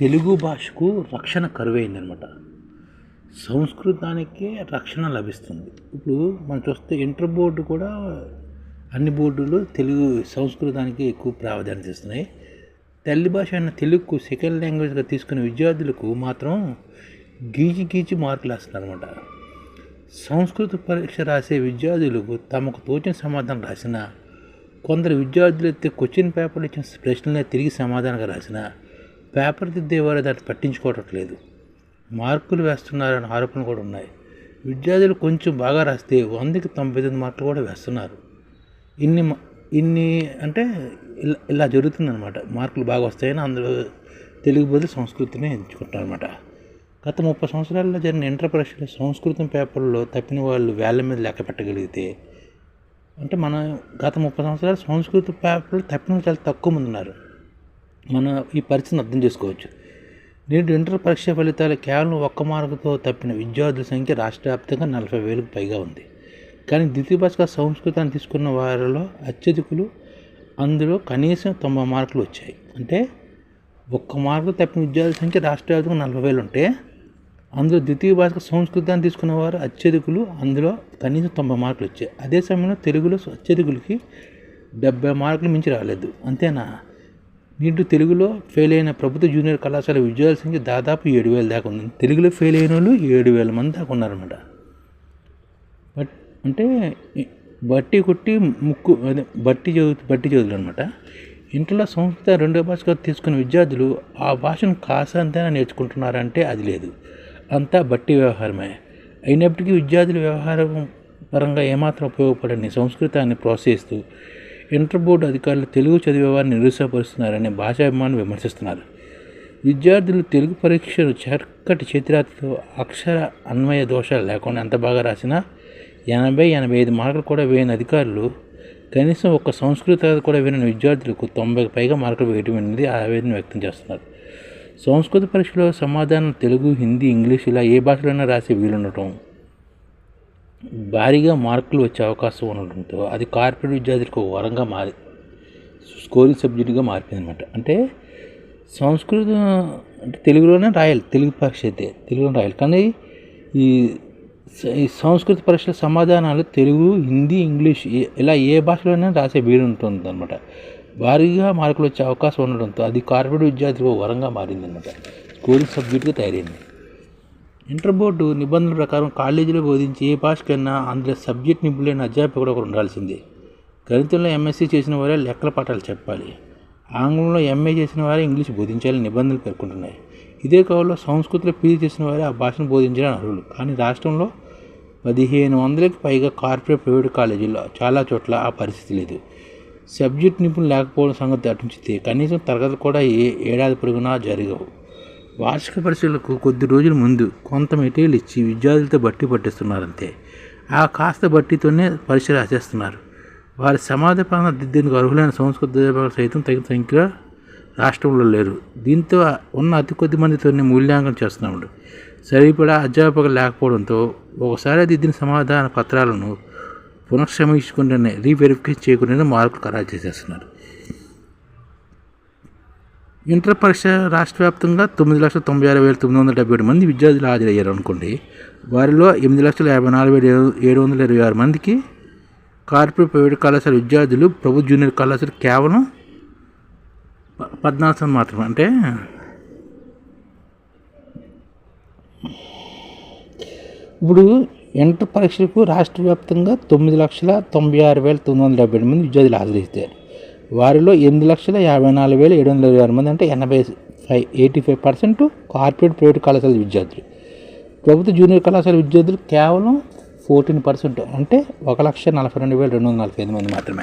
తెలుగు భాషకు రక్షణ కరువైందనమాట. సంస్కృతానికే రక్షణ లభిస్తుంది. ఇప్పుడు మనం చూస్తే ఇంటర్ బోర్డు కూడా అన్ని బోర్డులు తెలుగు సంస్కృతానికి ఎక్కువ ప్రాధాన్యత ఇస్తున్నాయి. తల్లి భాష అయిన తెలుగుకు సెకండ్ లాంగ్వేజ్గా తీసుకునే విద్యార్థులకు మాత్రం గీచి గీచి మార్కులు వేస్తున్నారు అనమాట సంస్కృత పరీక్ష రాసే విద్యార్థులకు తమకు తోచిన సమాధానం రాసిన కొందరు విద్యార్థులు ఎత్తే క్వశ్చన్ పేపర్లు ఇచ్చిన ప్రశ్నలే తిరిగి సమాధానంగా రాసిన పేపర్ దిద్దేవారు దాన్ని పట్టించుకోవటం లేదు. మార్కులు వేస్తున్నారనే ఆరోపణలు కూడా ఉన్నాయి. విద్యార్థులు కొంచెం బాగా రాస్తే వందకి తొంభై తొమ్మిది మార్కులు కూడా వేస్తున్నారు. ఇన్ని మ- ఇన్ని అంటే ఇలా ఇలా జరుగుతుందన్నమాట. మార్కులు బాగా వస్తాయని అందులో తెలుగు బదులు సంస్కృతిని ఎంచుకుంటారు అనమాట గత ముప్పై సంవత్సరాల్లో జరిగిన ఇంటర్ పరీక్షలు సంస్కృతం పేపర్లో తప్పిన వాళ్ళు వేళ్ళ మీద లెక్క పెట్టగలిగితే అంటే మన గత ముప్పై సంవత్సరాలు సంస్కృత పేపర్లు తప్పిన చాలా తక్కువ మంది ఉన్నారు. మనం ఈ పరిస్థితిని అర్థం చేసుకోవచ్చు. నేటి ఇంటర్ పరీక్ష ఫలితాలు కేవలం ఒక్క మార్కుతో తప్పిన విద్యార్థుల సంఖ్య రాష్ట్ర వ్యాప్తంగా నలభై వేలకు పైగా ఉంది. కానీ ద్వితీయ భాషగా సంస్కృతాన్ని తీసుకున్న వారిలో అత్యధికులు అందులో కనీసం తొంభై మార్కులు వచ్చాయి. అంటే ఒక్క మార్కు తప్పిన విద్యార్థుల సంఖ్య రాష్ట్ర వ్యాప్తంగా నలభై వేలు ఉంటే అందులో ద్వితీయ భాషగా సంస్కృతాన్ని తీసుకున్న వారు అత్యధికులు అందులో కనీసం తొంభై మార్కులు వచ్చాయి. అదే సమయంలో తెలుగులో అత్యధికులకి డెబ్బై మార్కులు మించి రాలేదు. అంతేనా? నేడు తెలుగులో ఫెయిల్ అయిన ప్రభుత్వ జూనియర్ కళాశాల విద్యార్థుల సంఖ్య దాదాపు ఏడు వేల దాకా ఉంది. తెలుగులో ఫెయిల్ అయిన వాళ్ళు ఏడు వేల మంది దాకా ఉన్నారన్నమాట. బట్ అంటే బట్టి కొట్టి ముక్కు అదే బట్టి చదువు బట్టి చదువులు అనమాట ఇంట్లో సంస్థ రెండో భాషగా తీసుకున్న విద్యార్థులు ఆ భాషను కాసంతైనా నేర్చుకుంటున్నారంటే అది లేదు. అంతా బట్టి వ్యవహారమే. అయినప్పటికీ విద్యార్థుల వ్యవహారం పరంగా ఏమాత్రం ఉపయోగపడని సంస్కృతాన్ని ప్రోత్సహిస్తూ ఇంటర్ బోర్డు అధికారులు తెలుగు చదివేవారిని నిరుత్సాహపరుస్తున్నారని భాషాభిమానులు విమర్శిస్తున్నారు. విద్యార్థులు తెలుగు పరీక్షలు చక్కటి చేతిరాతతో అక్షర అన్వయ దోషాలు లేకుండా ఎంత బాగా రాసినా ఎనభై ఎనభై ఐదు మార్కులు కూడా వేయని అధికారులు కనీసం ఒక సంస్కృత కూడా వినని విద్యార్థులకు తొంభైకి పైగా మార్కులు వేయడం అనేది ఆవేదన వ్యక్తం చేస్తున్నారు. సంస్కృత పరీక్షలో సమాధానం తెలుగు హిందీ ఇంగ్లీష్ ఇలా ఏ భాషలోనే రాసే వీలుండటం భారీగా మార్కులు వచ్చే అవకాశం ఉండటంతో అది కార్పొరేట్ విద్యార్థులకు ఒక వరంగా మారి స్కోరింగ్ సబ్జెక్టుగా మారిపోయింది అనమాట అంటే సంస్కృతం అంటే తెలుగులోనే రాయాలి. తెలుగు పరీక్ష అయితే తెలుగులో రాయాలి. కానీ ఈ ఈ సంస్కృత పరీక్షల సమాధానాలు తెలుగు హిందీ ఇంగ్లీష్ ఏ- ఇలా ఏ భాషలోనే రాసే వీలు ఉంటుంది అనమాట భారీగా మార్కులు వచ్చే అవకాశం ఉండడంతో అది కార్పొరేట్ విద్యార్థులకు ఒక వరంగా మారిందన్నమాట. స్కోరింగ్ సబ్జెక్టుగా తయారైంది. ఇంటర్ బోర్డు నిబంధనల ప్రకారం కాలేజీలో బోధించి ఏ భాషకైనా అందులో సబ్జెక్ట్ నిపుణులైన అధ్యాపకుడు ఒకరు ఉండాల్సిందే. గణితంలో ఎంఎస్సీ చేసిన వారే లెక్కల పాఠాలు చెప్పాలి. ఆంగ్లంలో ఎంఏ చేసిన వారే ఇంగ్లీష్ బోధించాలని నిబంధనలు పేర్కొంటున్నాయి. ఇదే కాలంలో సంస్కృతిలో పీజీ చేసిన వారే ఆ భాషను బోధించడం అర్హులు. కానీ రాష్ట్రంలో పదిహేను వందలకి పైగా కార్పొరేట్ ప్రైవేట్ కాలేజీల్లో చాలా చోట్ల ఆ పరిస్థితి లేదు. సబ్జెక్ట్ నిపుణులు లేకపోవడం సంగతి అటుంచితే కనీసం తరగతులు కూడా ఏ ఏడాది పొరుగునా జరగవు. వార్షిక పరీక్షలకు కొద్ది రోజుల ముందు కొంత మెటీరియల్ ఇచ్చి విద్యార్థులతో బట్టి పట్టిస్తున్నారంతే. ఆ కాస్త బట్టితోనే పరీక్ష రాసేస్తున్నారు. వారి సమాధానం దిద్దేందుకు అర్హులైన సంస్కృత అధ్యాపకులు సైతం తగిన సంఖ్యలో రాష్ట్రంలో లేరు. దీంతో ఉన్న అతి కొద్ది మందితోనే మూల్యాంకనం చేస్తున్నాడు సరిపడా అధ్యాపకులు లేకపోవడంతో ఒకసారి దిద్దిన సమాధాన పత్రాలను పునఃసమీక్షకుండానే రీవెరిఫికేషన్ చేయకుండానే మార్కులు ఖరారు చేసేస్తున్నారు. ఇంటర్ పరీక్ష రాష్ట్ర వ్యాప్తంగా తొమ్మిది లక్షల తొంభై ఆరు వేల తొమ్మిది వందల డెబ్బై ఏడు మంది విద్యార్థులు హాజరయ్యారు అనుకోండి. వారిలో ఎనిమిది లక్షల యాభై నాలుగు వేల ఏడు- ఏడు వందల ఇరవై ఆరు మందికి కార్పొరేట్ ప్రైవేట్ కళాశాల విద్యార్థులు ప్రభుత్వ జూనియర్ కళాశాల కేవలం పద్నాలుగు శాతం మాత్రమే. అంటే ఇప్పుడు ఇంటర్ పరీక్షలకు రాష్ట్ర వ్యాప్తంగా తొమ్మిది లక్షల తొంభై ఆరు వేల తొమ్మిది వందల డెబ్బై ఏడు మంది విద్యార్థులు హాజరవుతారు వారిలో ఎనిమిది లక్షల యాభై నాలుగు వేల ఏడు వందల ఇరవై ఆరు మంది అంటే ఎనభై five eighty five percent corporate private కళాశాల విద్యార్థులు. ప్రభుత్వ జూనియర్ కళాశాల విద్యార్థులు కేవలం ఫోర్టీన్ పర్సెంట్ అంటే ఒక లక్ష నలభై రెండు వేల రెండు వందల నలభై ఐదు మంది మాత్రమే.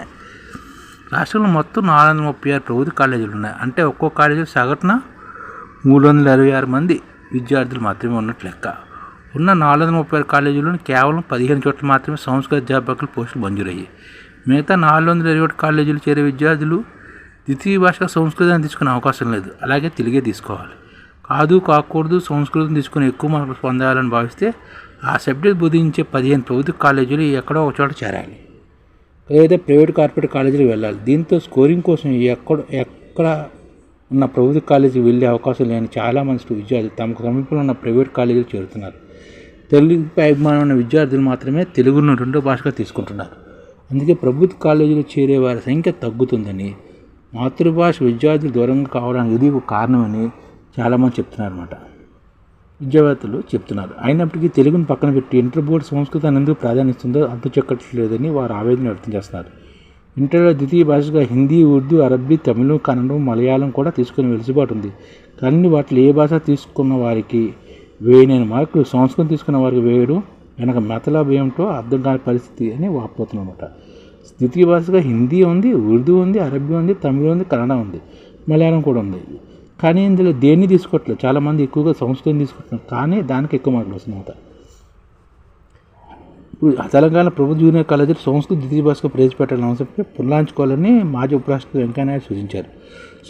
రాష్ట్రంలో మొత్తం నాలుగు వందల ముప్పై ఆరు ప్రభుత్వ కాలేజీలు ఉన్నాయి. అంటే ఒక్కో కాలేజీ సగటున మూడు వందల ఇరవై ఆరు మంది విద్యార్థులు మాత్రమే ఉన్నట్లు లెక్క. ఉన్న నాలుగు వందల ముప్పై ఆరు కాలేజీలను కేవలం పదిహేను చోట్ల మాత్రమే సంస్కృత అధ్యాపకులు పోస్టులు మంజూరయ్యాయి. మిగతా నాలుగు వందల ఇరవై ఒకటి కాలేజీలు చేరే విద్యార్థులు ద్వితీయ భాష సంస్కృతాన్ని తీసుకునే అవకాశం లేదు. అలాగే తెలుగే తీసుకోవాలి. కాదు కాకూడదు సంస్కృతం తీసుకుని ఎక్కువ మార్కులు పొందాలని భావిస్తే ఆ సబ్జెక్ట్ బోధించే పదిహేను ప్రభుత్వ కాలేజీలు ఎక్కడో ఒక చోట చేరాలి. లేదా ప్రైవేట్ కార్పొరేట్ కాలేజీలు వెళ్ళాలి దీంతో స్కోరింగ్ కోసం ఎక్కడ ఎక్కడ ఉన్న ప్రభుత్వ కాలేజీకి వెళ్ళే అవకాశం లేని చాలామంది విద్యార్థులు తమకు సమీపంలో ఉన్న ప్రైవేట్ కాలేజీలు చేరుతున్నారు. తెలుగుపై అభిమానం ఉన్న విద్యార్థులు మాత్రమే తెలుగును రెండో భాషగా తీసుకుంటున్నారు. అందుకే ప్రభుత్వ కాలేజీలో చేరే వారి సంఖ్య తగ్గుతుందని మాతృభాష విద్యార్థులు దూరంగా కావడానికి ఇది ఒక కారణమని చాలామంది చెప్తున్నారన్నమాట. విద్యావేత్తలు చెప్తున్నారు. అయినప్పటికీ తెలుగును పక్కన పెట్టి ఇంటర్ బోర్డు సంస్కృతాన్ని ఎందుకు ప్రాధాన్యస్తుందో అంతు చెక్కట్లేదని వారు ఆవేదన వ్యక్తం చేస్తున్నారు. ఇంటర్లో ద్వితీయ భాషగా హిందీ ఉర్దూ అరబ్బీ తమిళం కన్నడం మలయాళం కూడా తీసుకునే వెలుసుబాటు ఉంది. కానీ వాటిలో ఏ భాష తీసుకున్న వారికి వేయనైన మార్కులు సంస్కృతం తీసుకున్న వారికి వేయడం. వెనక మెతలాభం ఏమిటో అర్థం కాని పరిస్థితి అని వాపోతున్నమాట ద్వితీయ భాషగా హిందీ ఉంది ఉర్దూ ఉంది అరబీ ఉంది తమిళ ఉంది కన్నడ ఉంది మలయాళం కూడా ఉంది. కానీ ఇందులో దేన్ని తీసుకోవట్లేదు? చాలామంది ఎక్కువగా సంస్కృతం తీసుకుంటున్నారు. కానీ దానికి ఎక్కువ మార్కులు వస్తున్నాయన్నమాట ఇప్పుడు తెలంగాణ ప్రభుత్వ జూనియర్ కాలేజీలో సంస్కృత ద్వితీయ భాషగా ప్రవేశపెట్టాలని అవసరపై పునరాంచుకోవాలని మాజీ ఉపరాష్ట్రపతి వెంకయ్యనాయుడు సూచించారు.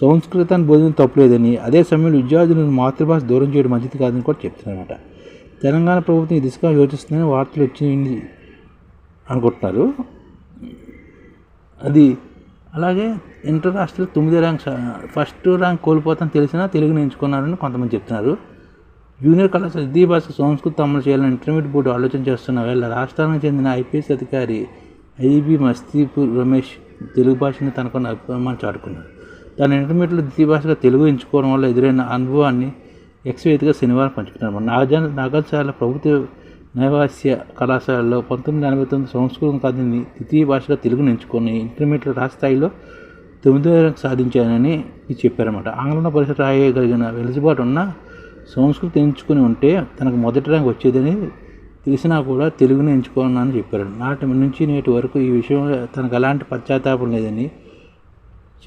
సంస్కృతాన్ని బోధించడం తప్పులేదని అదే సమయంలో విద్యార్థులను మాతృభాష దూరం చేయడం మంచిది కాదని కూడా చెప్తున్నారన్నమాట. తెలంగాణ ప్రభుత్వం ఈ దిశగా యోచిస్తుందని వార్తలు వచ్చింది అనుకుంటున్నారు. అది అలాగే ఇంటర్ రాష్ట్రాలు తొమ్మిది ర్యాంక్ ఫస్ట్ ర్యాంక్ కోల్పోతాను తెలిసినా తెలుగుని ఎంచుకున్నారని కొంతమంది చెప్తున్నారు. జూనియర్ కళాశాల హిందీ భాష సంస్కృతం అమలు చేయాలని ఇంటర్మీడియట్ బోర్డు ఆలోచన చేస్తున్న వేళ రాష్ట్రానికి చెందిన ఐపీఎస్ అధికారి ఐబీ మస్తీపూర్ రమేష్ తెలుగు భాషని తనకున్న అభిమానం చాటుకున్నారు. తన ఇంటర్మీడియట్లో ద్వితీయ భాషగా తెలుగు ఎంచుకోవడం వల్ల ఎదురైన అనుభవాన్ని ఎక్స్వేదిగా శనివారం పంచుకున్నారు. నాగా నాగార్జున ప్రభుత్వ నైవాస్య కళాశాలలో పంతొమ్మిది ఎనభై తొమ్మిది సంస్కృతం కాదని ద్వితీయ భాషగా తెలుగును ఎంచుకొని ఇంటర్మీడియట్ రాష్ట్ర స్థాయిలో తొమ్మిదో ర్యాంక్ సాధించానని చెప్పారన్నమాట. ఆంగ్లంలో పరీక్ష రాయగలిగిన వెలుసుబాటు ఉన్న సంస్కృతి ఎంచుకుని ఉంటే తనకు మొదటి ర్యాంక్ వచ్చేదని తెలిసినా కూడా తెలుగుని ఎంచుకున్నానని చెప్పారు. నాటి నుంచి నేటి వరకు ఈ విషయంలో తనకు ఎలాంటి పశ్చాత్తాపం లేదని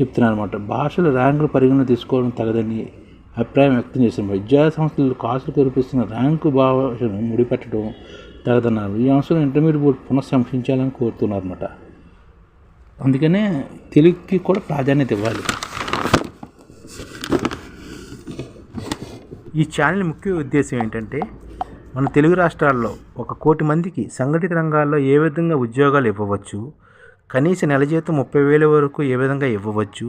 చెప్తున్నారు అనమాట భాషలు ర్యాంకులు పరిగణన తీసుకోవడం తగదని అభిప్రాయం వ్యక్తం చేశారు. విద్యా సంస్థలు కాసులు కురిపిస్తున్న ర్యాంకు భావను ముడిపెట్టడం తగదన్నారు ఈ అంశంలో ఇంటర్మీడియట్ బోర్డు పునఃసంశించాలని కోరుతున్నారు అనమాట అందుకనే తెలుగుకి కూడా ప్రాధాన్యత ఇవ్వాలి. ఈ ఛానల్ ముఖ్య ఉద్దేశం ఏంటంటే మన తెలుగు రాష్ట్రాల్లో ఒక కోటి మందికి సంఘటిత రంగాల్లో ఏ విధంగా ఉద్యోగాలు ఇవ్వవచ్చు కనీస నెల జీతం ముప్పై వేల వరకు ఏ విధంగా ఇవ్వవచ్చు